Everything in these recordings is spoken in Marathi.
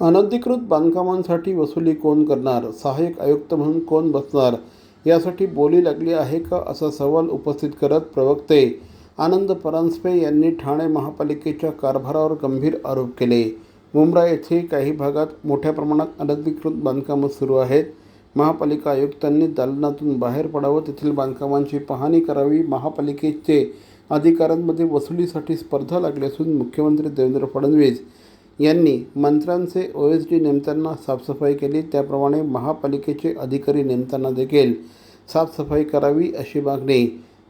अनधिकृत बांधकामांसाठी वसुली कोण करणार? सहाय्यक आयुक्त म्हणून कोण बसणार? यासाठी बोली लागली आहे का असा सवाल उपस्थित करत प्रवक्ते आनंद परांजपे यांनी ठाणे महापालिकेच्या कारभारावर गंभीर आरोप केले. मुंब्रा येथे काही भागात मोठ्या प्रमाणात अनधिकृत बांधकामं सुरू आहेत. महापालिका आयुक्तांनी दालनातून बाहेर पडावं तेथील बांधकामांची पाहणी करावी महापालिकेचे अधिकाऱ्यांमध्ये वसुलीसाठी स्पर्धा लागली असून मुख्यमंत्री देवेंद्र फडणवीस यांनी मंत्र्यांचे ओ एस डी नेमताना साफसफाई केली. त्याप्रमाणे महापालिकेचे अधिकारी नेमताना देखील साफसफाई करावी अशी मागणी.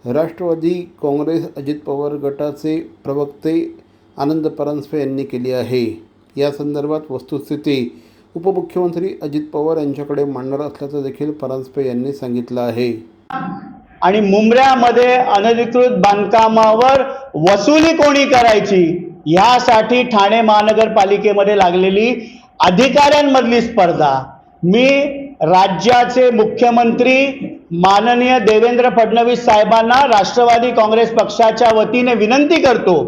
राष्ट्रवादी काँग्रेस अजित पवार गटाचे प्रवक्ते आनंद परांजपे यांनी केली आहे. या संदर्भात वस्तुस्थिती उपमुख्यमंत्री अजित पवार यांच्याकडे मांडणार असल्याचं देखील परांजपे यांनी सांगितलं आहे. आणि मुंबऱ्यामध्ये अनधिकृत बांधकामावर वसुली कोणी करायची? यासाठी ठाणे महानगरपालिकेमध्ये लागलेली अधिकाऱ्यांमधली स्पर्धा. मी राज्याचे मुख्यमंत्री माननीय देवेंद्र फडणवीस साहेबांना राष्ट्रवादी काँग्रेस पक्षाच्या वतीने विनंती करतो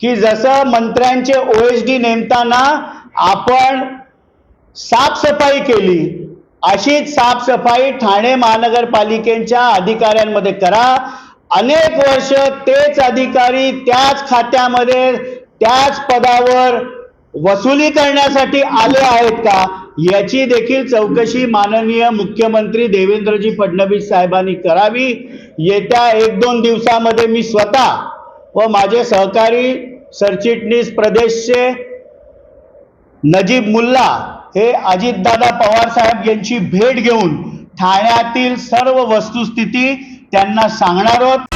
की जसं मंत्र्यांचे ओ एच डी नेमताना आपण साफसफाई केली अशीच साफसफाई ठाणे महानगरपालिकेच्या अधिकाऱ्यांमध्ये करा. अनेक वर्ष तेच अधिकारी त्याच खात्यामध्ये त्याच पदावर वसुली करण्यासाठी आले आहेत का? याची देखील चौकशी माननीय मुख्यमंत्री देवेंद्रजी फडणवीस साहेबांनी करावी. येत्या एक दोन दिवसामध्ये मी स्वतः व माझे सहकारी सरचिटणीस प्रदेशचे नजीब मुल्ला हे अजितदादा पवार साहेब यांची भेट घेऊन ठाण्यातील सर्व वस्तुस्थिती त्यांना सांगणार आहोत.